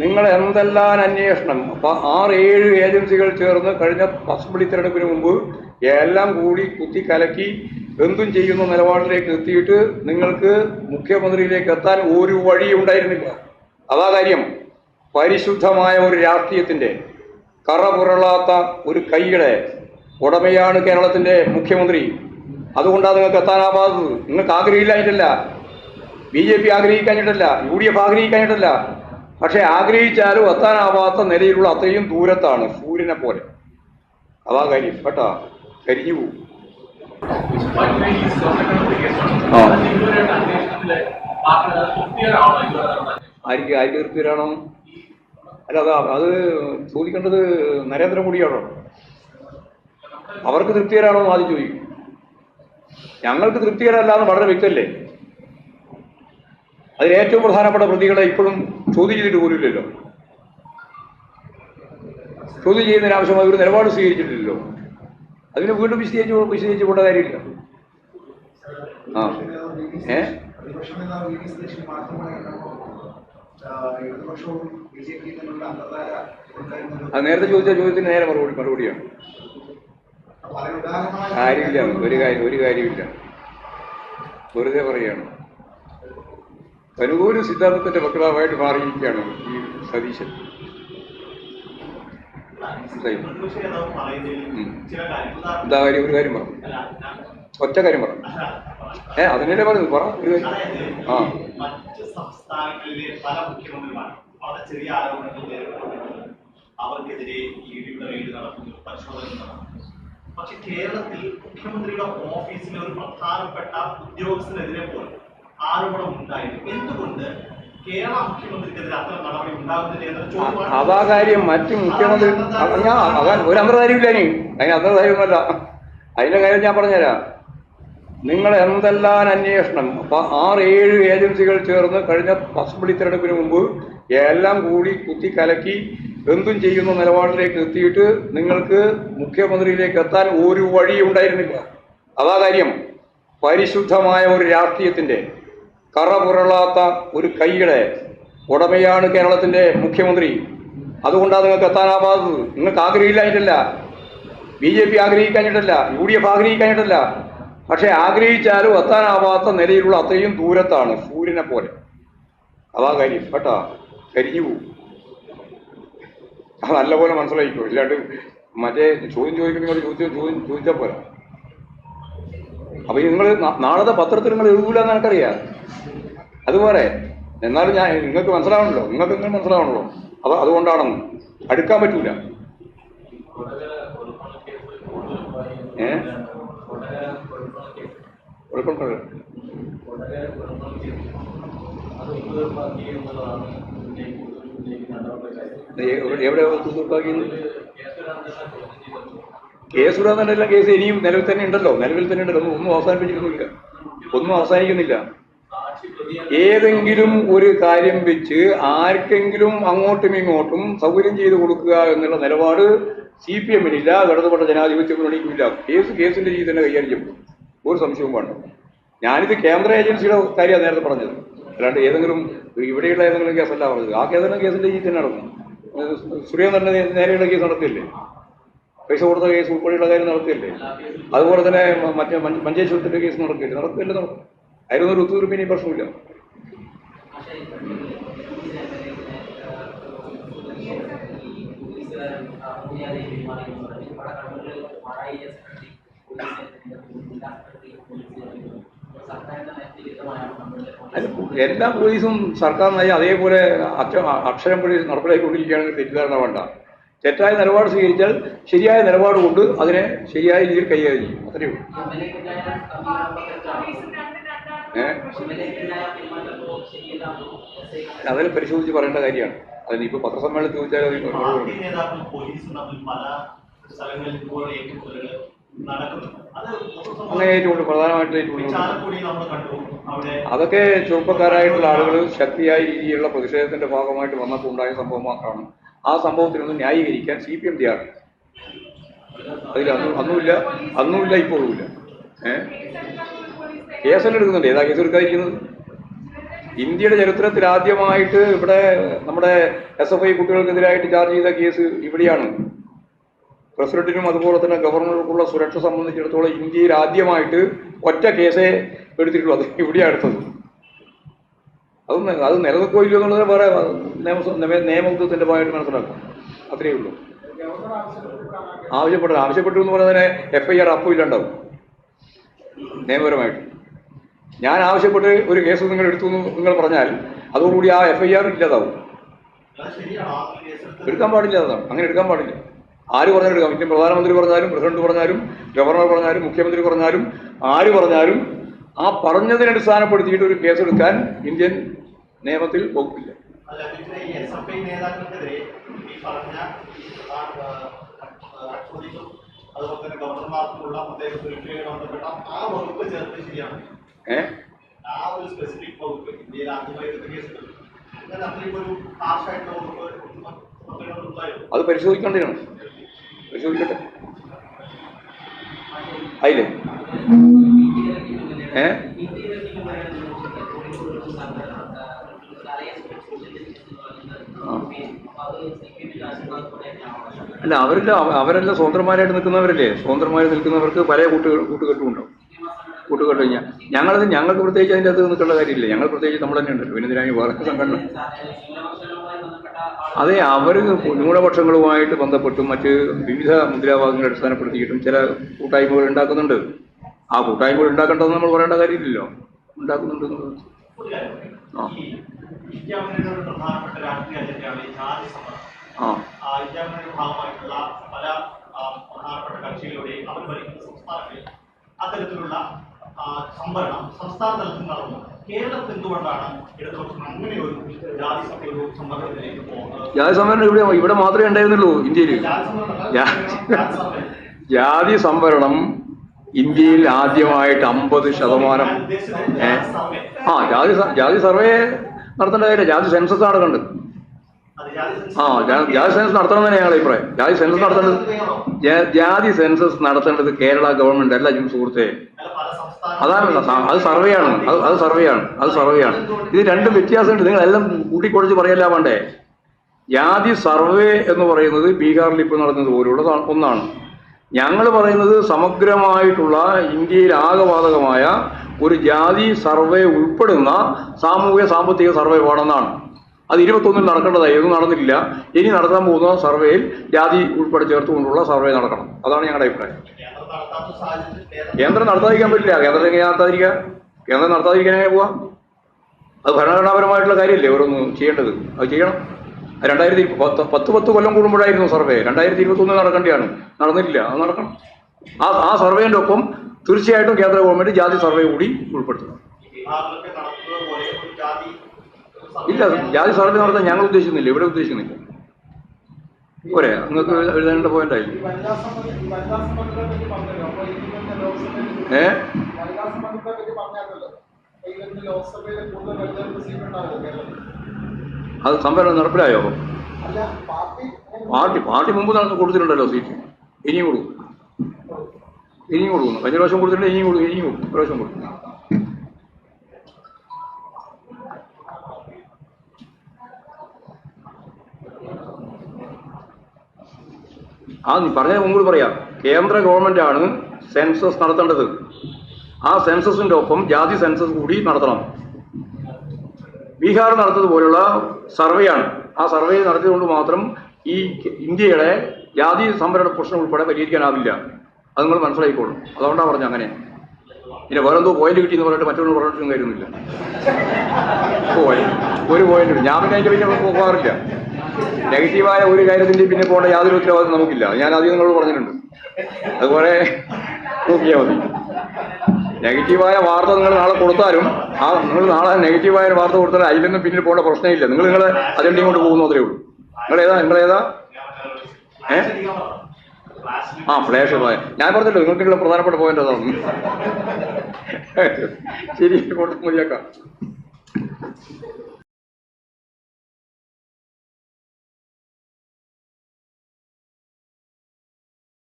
നിങ്ങൾ എന്തെല്ലാം അന്വേഷണം? അപ്പൊ ആറ് ഏഴ് ഏജൻസികൾ ചേർന്ന് കഴിഞ്ഞ അസംബ്ലി തെരഞ്ഞെടുപ്പിന് മുമ്പ് എല്ലാം കൂടി കുത്തി കലക്കി എന്തും ചെയ്യുന്ന നിലപാടിലേക്ക് എത്തിയിട്ട് നിങ്ങൾക്ക് മുഖ്യമന്ത്രിയിലേക്ക് എത്താൻ ഒരു വഴി ഉണ്ടായിരുന്നില്ല. അതാ കാര്യം. പരിശുദ്ധമായ ഒരു രാഷ്ട്രീയത്തിന്റെ കറപുരളാത്ത ഒരു കൈയുടെ ഉടമയാണ് കേരളത്തിന്റെ മുഖ്യമന്ത്രി. അതുകൊണ്ടാണ് നിങ്ങൾക്ക് എത്താനാവാത്തത് നിങ്ങൾക്ക് ആഗ്രഹമില്ലായിട്ടല്ല ബി ജെ പി ആഗ്രഹിക്കാഞ്ഞിട്ടല്ല. യു ഡി എഫ് ആഗ്രഹിക്കാഞ്ഞിട്ടല്ല. പക്ഷെ ആഗ്രഹിച്ചാലും എത്താനാവാത്ത നിലയിലുള്ള അത്രയും ദൂരത്താണ് സൂര്യനെ പോലെ. അതാ കാര്യം. കേട്ടോ? കരിഞ്ഞു പോകും. ആർക്ക് ആർക്ക് അല്ല അതാ അത് ചോദിക്കേണ്ടത് നരേന്ദ്രമോദിയാണോ? അവർക്ക് തൃപ്തികരാണോ എന്ന് ആദ്യം ചോദിക്കും. ഞങ്ങൾക്ക് തൃപ്തികരമല്ല എന്ന് വളരെ വ്യക്തമല്ലേ? അതിൽ ഏറ്റവും പ്രധാനപ്പെട്ട പ്രതികളെ ഇപ്പോഴും ചോദ്യം ചെയ്തിട്ട് പോലുമില്ലല്ലോ. ചോദ്യം ചെയ്യുന്നതിന് ആവശ്യമായ ഒരു നിലപാട് സ്വീകരിച്ചിട്ടില്ലല്ലോ. അതിന് വീണ്ടും വിശദീകരിച്ച് വിശദീകരിച്ച് പോകേണ്ട കാര്യമില്ല. ആ. ഏ? അത് നേരത്തെ ചോദിച്ച ചോദ്യത്തിന് നേരെ മറുപടി മറുപടിയാണ്. കാര്യമില്ല. ഒരു കാര്യം ഒരു കാര്യമില്ല. വെറുതെ പറയാണ്. തനുകൂര് സിദ്ധാന്തത്തിന്റെ വക്താവായിട്ട് മാറിയിരിക്കുകയാണ് ഈ സതീശൻ. എന്താ കാര്യം ഒരു കാര്യം പറഞ്ഞു ഒറ്റ കാര്യം പറഞ്ഞു ഏ അതിനെ പറഞ്ഞു പറ ഒരു കാര്യം. ആ. മറ്റ് പല മുഖ്യമന്ത്രിമാരും ചെറിയ നടക്കുന്നു പക്ഷെ കേരളത്തിൽ മുഖ്യമന്ത്രിയുടെ ഓഫീസിലെ ഒരു പ്രധാനപ്പെട്ട ഉദ്യോഗസ്ഥനെതിരെ പോലും ആരോപണം ഉണ്ടായിരുന്നു എന്തുകൊണ്ട് കേരള മുഖ്യമന്ത്രിക്കെതിരെ അത്തരം നടപടി ഉണ്ടാകുന്നില്ല എന്ന ചോദ്യമാണ് അതാ കാര്യം. മറ്റ് മുഖ്യമന്ത്രി ഞാൻ ഒരു അന്തർധാര്യമില്ല ഇനി. അതിന് അന്തർധാര്യമൊന്നുമല്ല അതിന്റെ കാര്യം ഞാൻ പറഞ്ഞുതരാം. നിങ്ങൾ എന്തെല്ലാം അന്വേഷണം? അപ്പൊ ആറ് ഏഴ് ഏജൻസികൾ ചേർന്ന് കഴിഞ്ഞ അസംബ്ലി തിരഞ്ഞെടുപ്പിന് മുമ്പ് എല്ലാം കൂടി കുത്തി കലക്കി എന്തും ചെയ്യുന്ന നിലപാടിലേക്ക് എത്തിയിട്ട് നിങ്ങൾക്ക് മുഖ്യമന്ത്രിയിലേക്ക് എത്താൻ ഒരു വഴി ഉണ്ടായിരുന്നില്ല അതാ കാര്യം. പരിശുദ്ധമായ ഒരു രാഷ്ട്രീയത്തിന്റെ കറപുരളാത്ത ഒരു കൈയുടെ ഉടമയാണ് കേരളത്തിന്റെ മുഖ്യമന്ത്രി. അതുകൊണ്ടാണ് നിങ്ങൾക്ക് എത്താനാവാത്തത് നിങ്ങൾക്ക് ആഗ്രഹമില്ലായിട്ടല്ല ബി ജെ പി ആഗ്രഹിക്കാഞ്ഞിട്ടല്ല. യു ഡി എഫ് ആഗ്രഹിക്കാഞ്ഞിട്ടല്ല. പക്ഷെ ആഗ്രഹിച്ചാലും എത്താനാവാത്ത നിലയിലുള്ള അത്രയും ദൂരത്താണ് സൂര്യനെ പോലെ. അതാ കാര്യം. കേട്ടാ? കരിഞ്ഞു പോകും അത് നല്ലപോലെ മനസ്സിലായിക്കോ? ഇല്ലാണ്ട് മറ്റേ ചോദ്യം ചോദിക്കുന്ന ചോദ്യം ചോദ്യം ചോദിച്ചാൽ പോരാ. അപ്പൊ നിങ്ങൾ നാളത്തെ പത്രത്തിൽ നിങ്ങൾ എഴുതൂലെന്ന് എനിക്കറിയാം അതുപോലെ എന്നാലും ഞാൻ നിങ്ങൾക്ക് മനസ്സിലാവണല്ലോ. നിങ്ങൾക്ക് നിങ്ങൾ മനസ്സിലാവണല്ലോ? അത് അതുകൊണ്ടാണെന്ന്. അടുക്കാൻ പറ്റൂല. എവിടെ- കേസ് വിടാന്നല്ല കേസ് ഇനിയും നിലവിൽ തന്നെ ഉണ്ടല്ലോ. നിലവിൽ തന്നെ ഉണ്ടല്ലോ. ഒന്നും അവസാനിപ്പിച്ചിരുന്നില്ല ഒന്നും അവസാനിക്കുന്നില്ല. ഏതെങ്കിലും ഒരു കാര്യം വെച്ച് ആർക്കെങ്കിലും അങ്ങോട്ടും ഇങ്ങോട്ടും സൗകര്യം ചെയ്തു കൊടുക്കുക എന്നുള്ള നിലപാട് സി പി എമ്മിനില്ല ഇടതുപെട്ട ജനാധിപത്യ മുന്നണിക്കുമില്ല. കേസ് കേസിന്റെ രീതി തന്നെ കൈകാര്യം ചെയ്യും. ഒരു സംശയവും വേണ്ട. ഞാനിത് കേന്ദ്ര ഏജൻസിയുടെ കാര്യമാണ് നേരത്തെ പറഞ്ഞത്. അല്ലാണ്ട് ഏതെങ്കിലും ഇവിടെയുള്ള ഏതെങ്കിലും കേസല്ല പറഞ്ഞത്. ആ കേസെല്ലാം കേസിന്റെ രീതി തന്നെ നടക്കും സുരേന്ദ്രന്റെ നേരെയുള്ള കേസ് നടത്തില്ലേ പൈസ കൊടുത്ത കേസ് ഉൾപ്പെടെയുള്ള കാര്യം നടത്തില്ലേ അതുപോലെ തന്നെ മറ്റേ മഞ്ച- മഞ്ചേശ്വരത്തിന്റെ കേസ് നടക്കില്ലേ നടക്കില്ല നടക്കും അതിനൊന്നും ഒരു ഒത്തുതീർപ്പിന് പ്രശ്നമില്ല. എല്ലാ പോലീസും സർക്കാർ നയ അതേപോലെ അക്ഷ- അക്ഷരം പോലീസ് നടപ്പിലാക്കിക്കൊണ്ടിരിക്കുകയാണെങ്കിൽ തെറ്റിദ്ധാരണ വേണ്ട. തെറ്റായ നിലപാട് സ്വീകരിച്ചാൽ ശരിയായ നിലപാട് കൊണ്ട് അതിനെ ശരിയായ രീതിയിൽ കൈകാര്യം ചെയ്യും. അത്രയേ ഉള്ളൂ. അതിൽ പരിശോധിച്ച് പറയേണ്ട കാര്യമാണ്. അതിനിപ്പോ ഇപ്പൊ പത്രസമ്മേളനത്തിൽ ചോദിച്ചാൽ അങ്ങനെ ഏറ്റുകൊണ്ട് പ്രധാനമായിട്ടും ഏറ്റുകൊണ്ട് അവിടെ അതൊക്കെ ചെറുപ്പക്കാരായിട്ടുള്ള ആളുകൾ ശക്തിയായ രീതിയിലുള്ള പ്രതിഷേധത്തിന്റെ ഭാഗമായിട്ട് വന്നപ്പോൾ ഉണ്ടായ സംഭവം മാത്രമാണ്. ആ സംഭവത്തിനൊന്ന് ന്യായീകരിക്കാൻ സി പി എം തയ്യാറാണ് അതിൽ അന്നും അന്നുമില്ല. അന്നുമില്ല ഇപ്പോഴുമില്ല. ഏഹ് കേസെല്ലാം എടുക്കുന്നുണ്ട്. ഏതാ കേസ് എടുക്കാതിരിക്കുന്നത്? ഇന്ത്യയുടെ ചരിത്രത്തിൽ ആദ്യമായിട്ട് ഇവിടെ നമ്മുടെ എസ് എഫ് ഐ കുട്ടികൾക്കെതിരായിട്ട് ചാർജ് ചെയ്ത കേസ് ഇവിടെയാണ്. പ്രസിഡന്റിനും അതുപോലെ തന്നെ ഗവർണർക്കുള്ള സുരക്ഷ സംബന്ധിച്ചിടത്തോളം ഇന്ത്യയിൽ ആദ്യമായിട്ട് ഒറ്റ കേസേ എടുത്തിട്ടുള്ളൂ. അത് ഇവിടെയാണ് എടുത്തത്. അത് അത് നിലനിൽക്കോ ഇല്ലയോ എന്നുള്ളത് വേറെ നിയമ- ഭാഗമായിട്ട് മനസ്സിലാക്കാം. അത്രയേ ഉള്ളൂ. ആവശ്യപ്പെട്ടത് ആവശ്യപ്പെട്ടു എന്ന് പറഞ്ഞാൽ എഫ് ഐ ആർ അപ്പം ഇല്ലാണ്ടാവും. നിയമപരമായിട്ട്. ഞാൻ ആവശ്യപ്പെട്ട് ഒരു കേസ് നിങ്ങൾ എടുത്തു നിങ്ങൾ പറഞ്ഞാൽ അതോടുകൂടി ആ എഫ് ഐ ആർ ഇല്ലാതാവും. എടുക്കാൻ പാടില്ല അതാണ് അങ്ങനെ എടുക്കാൻ പാടില്ല. ആര് പറഞ്ഞാലും എടുക്കാം. ഇന്ത്യൻ പ്രധാനമന്ത്രി പറഞ്ഞാലും പ്രസിഡന്റ് പറഞ്ഞാലും ഗവർണർ പറഞ്ഞാലും മുഖ്യമന്ത്രി പറഞ്ഞാലും ആര് പറഞ്ഞാലും ആ പറഞ്ഞതിനെ അടിസ്ഥാനപ്പെടുത്തിയിട്ട് ഒരു കേസ് എടുക്കാൻ ഇന്ത്യൻ നിയമത്തിൽ വകുപ്പില്ല. പറഞ്ഞ ആ, വകുപ്പ് ചേർത്ത് അത് പരിശോധിക്കേണ്ടതാണ് പരിശോധിക്കട്ടെ. ആയില്ലേ? ഏ. അല്ല അവരല്ല അവ- അവരെല്ലാം സ്വതന്ത്രമാരായിട്ട് നിൽക്കുന്നവരല്ലേ? സ്വതന്ത്രമായി നിൽക്കുന്നവർക്ക് പല കൂട്ടുകൾ കൂട്ടുകെട്ടും ഉണ്ടാവും കൂട്ടുകെട്ട് കഴിഞ്ഞാൽ ഞങ്ങളത് ഞങ്ങൾക്ക് പ്രത്യേകിച്ച് അതിന്റെ അകത്ത് നിൽക്കേണ്ട കാര്യമില്ല ഞങ്ങൾ പ്രത്യേകിച്ച് നമ്മൾ തന്നെ ഉണ്ടല്ലോ പിന്നെ ഇതിനായി സംഘടന അതെ അവർ ന്യൂനപക്ഷങ്ങളുമായിട്ട് ബന്ധപ്പെട്ടും മറ്റ് വിവിധ മുദ്രാവാക്യങ്ങൾ അടിസ്ഥാനപ്പെടുത്തിയിട്ടും ചില കൂട്ടായ്മകൾ ഉണ്ടാക്കുന്നുണ്ട് ആ കൂട്ടായ്മകൾ ഉണ്ടാക്കേണ്ടതെന്ന് നമ്മൾ പറയേണ്ട കാര്യമില്ലല്ലോ ഉണ്ടാക്കുന്നുണ്ട്. ആ. ആ അവർ സംവരണം സംസ്ഥാന തലത്തിൽ നടന്നു കേരളത്തിൽ എന്തുകൊണ്ടാണ് ഇടതുപക്ഷം അങ്ങനെ ഒരു ജാതി ഒരു സംവരണത്തിലേക്ക് പോകുന്നത്? ജാതി സംവരണം ഇവിടെ ഇവിടെ മാത്രമേ ഉണ്ടായിരുന്നുള്ളൂ ഇന്ത്യയിൽ ജാതി സംവരണം. ഇന്ത്യയിൽ ആദ്യമായിട്ട് അമ്പത് ശതമാനം. ആ ജാതി ജാതി സർവേ നടത്തേണ്ട കാര്യം ജാതി സെൻസസ് നടക്കുന്നുണ്ട് ആ ജാതി സെൻസസ് നടത്തണം. തന്നെ ഞങ്ങളുടെ അഭിപ്രായം. ജാതി സെൻസസ് നടത്തേണ്ടത് ജാതി സെൻസസ് നടത്തേണ്ടത് കേരള ഗവൺമെന്റ് അല്ല ജിം സുഹൃത്തെ. അല്ല, പല സർവേ അതാണ് അത് അത് സർവേയാണ് അത് അത് സർവേയാണ് അത് സർവേയാണ് ഇത് രണ്ടും വ്യത്യാസമുണ്ട്. നിങ്ങൾ എല്ലാം കൂട്ടിക്കുഴച്ച് പറയല്ല വേണ്ടേ? ജാതി സർവേ എന്ന് പറയുന്നത് ബീഹാറിൽ ഇപ്പോൾ നടന്നത് പോലുള്ള ഒന്നാണ്. ഞങ്ങൾ പറയുന്നത് സമഗ്രമായിട്ടുള്ള ഇന്ത്യയിൽ ആകവാതകമായ ഒരു ജാതി സർവേ ഉൾപ്പെടുന്ന സാമൂഹിക സാമ്പത്തിക സർവേ വേണമെന്നാണ്. അത് ഇരുപത്തൊന്നിൽ നടക്കേണ്ടതായിരുന്നു നടന്നില്ല ഇനി നടത്താൻ പോകുന്ന സർവേയിൽ ജാതി ഉൾപ്പെടെ ചേർത്തുകൊണ്ടുള്ള സർവേ നടക്കണം. അതാണ് ഞങ്ങളുടെ അഭിപ്രായം. കേന്ദ്രം നടത്താതിരിക്കാൻ പറ്റില്ല. കേന്ദ്രം എങ്ങനെ നടത്താതിരിക്കുക? കേന്ദ്രം നടത്താതിരിക്കാൻ എങ്ങനെ പോവാം? അത് ഭരണഘടനാപരമായിട്ടുള്ള കാര്യമല്ലേ ഓരോന്ന് ചെയ്യേണ്ടത്? അത് ചെയ്യണം. രണ്ടായിരത്തി പത്ത് പത്ത് പത്ത് കൊല്ലം കൂടുമ്പോഴായിരുന്നു സർവേ. രണ്ടായിരത്തി ഇരുപത്തൊന്നിൽ നടക്കേണ്ടതാണ് നടന്നില്ല അത് നടക്കണം. ആ ആ സർവേന്റെ ഒപ്പം തീർച്ചയായിട്ടും കേന്ദ്ര ഗവൺമെന്റ് ജാതി സർവേ കൂടി ഉൾപ്പെടുത്തണം. ഇല്ല ജാതി സർവേ നടത്താൻ ഞങ്ങൾ ഉദ്ദേശിക്കുന്നില്ല ഇവിടെ ഉദ്ദേശിക്കുന്നില്ല. പോരെ നിങ്ങൾക്ക് എഴുതേണ്ട പോയിന്റ് ആയി ഏ? അത് സംവരണം നടപ്പിലായോ? പാർട്ടി പാർട്ടി മുമ്പ് നടന്ന് കൊടുത്തിട്ടുണ്ടല്ലോ സീറ്റ് ഇനിയും കൊടുക്കും. ഇനിയും കൊടുക്കുന്നു. കഴിഞ്ഞ പ്രാവശ്യം കൊടുത്തിട്ടുണ്ട് ഇനിയും കൊടുക്കും ഇനിയും കൊടുക്കും. പ്രാവശ്യം കൊടുക്കും. ആ പറഞ്ഞ മുമ്പ് പറയാം. കേന്ദ്ര ഗവൺമെന്റ് ആണ് സെൻസസ് നടത്തേണ്ടത്. ആ സെൻസസിന്റെ ഒപ്പം ജാതി സെൻസസ് കൂടി നടത്തണം. ബീഹാർ നടത്തതുപോലുള്ള ആണ് ആ സർവേ നടത്തിയതുകൊണ്ട് മാത്രം ഈ ഇന്ത്യയുടെ ജാതി സംവരണ പ്രശ്നം ഉൾപ്പെടെ പരിഹരിക്കാനാവില്ല. അത് നിങ്ങൾ മനസ്സിലാക്കിക്കോളും. അതുകൊണ്ടാണ് പറഞ്ഞത് അങ്ങനെ. പിന്നെ വേറെ എന്തോ പോയിന്റ് കിട്ടിയെന്ന് പറഞ്ഞിട്ട് മറ്റൊന്നും പറഞ്ഞിട്ടും കാര്യമൊന്നുമില്ല. ഒരു പോയിന്റ് ഞാൻ പിന്നെ അതിന്റെ പിന്നെ പോകാറില്ല. നെഗറ്റീവായ ഒരു കാര്യത്തിന്റെ പിന്നെ പോകേണ്ട യാതൊരു ഉത്തരവാദിത്വം നമുക്കില്ല. ഞാൻ ആദ്യം നിങ്ങളോട് പറഞ്ഞിട്ടുണ്ട്. അതുപോലെ നോക്കിയാൽ മതി. നെഗറ്റീവായ വാർത്ത നിങ്ങൾ നാളെ കൊടുത്താലും ആ നിങ്ങൾ നാളെ നെഗറ്റീവായ വാർത്ത കൊടുത്താലും അതിലൊന്നും പിന്നിൽ പോകേണ്ട പ്രശ്നമില്ല. നിങ്ങൾ നിങ്ങൾ അതിന്റെ കൊണ്ട് പോകുന്നു അത്രേ ഉള്ളൂ. നിങ്ങളേതാ നിങ്ങളേതാ? ഏ? ആ ഫ്ലാഷ് പോയ ഞാൻ പറഞ്ഞല്ലോ നിങ്ങൾക്കുള്ള പ്രധാനപ്പെട്ട പോയിന്റ് അതാണ് ശരി കൊണ്ടു മതിയാക്കാം.